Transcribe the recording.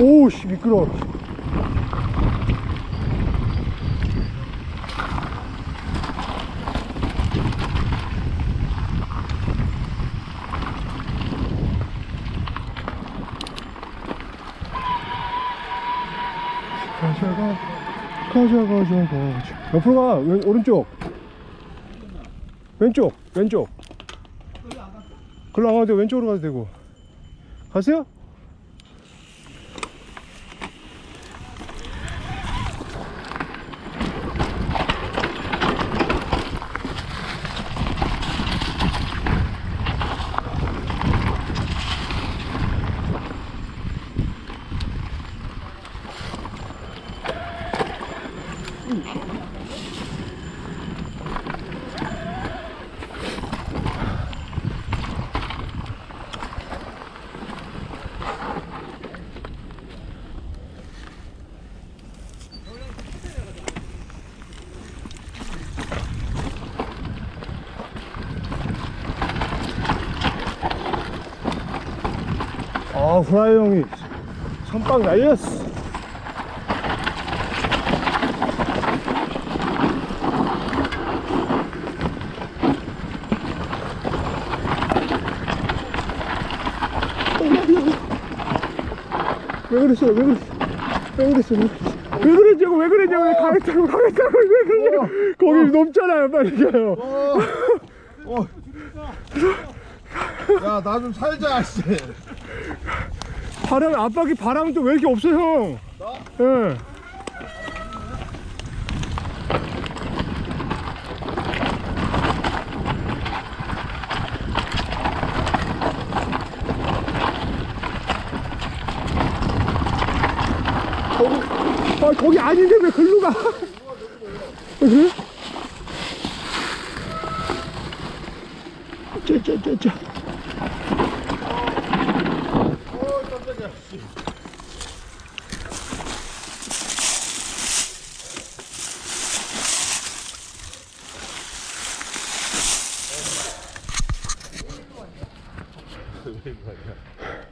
오씨 미끄러워 가자가 가자 가 자 가자 옆으로 가. 왼, 오른쪽. 왼쪽 왼쪽. 글로 안 가도 돼. 왼쪽으로 가도 되고. 가세요? 아 후라이 형이 선빵 날렸어 왜 그랬어 왜 그랬어 왜 그랬어 왜 그랬냐고 왜 그랬냐고 왜 가겠다고 가겠다고 왜 그랬냐고 거기 높잖아요 빨리 가요 어. 어. 야, 나 좀 살자, 씨. 바람 앞바퀴 바람은 또왜 이렇게 없어 형? 나? 예. 거기, 아, 거기 아닌데 왜 글로 가? 아, 그래? 짜. 어, 깜짝이야, 씨. 왜 이거 아니야?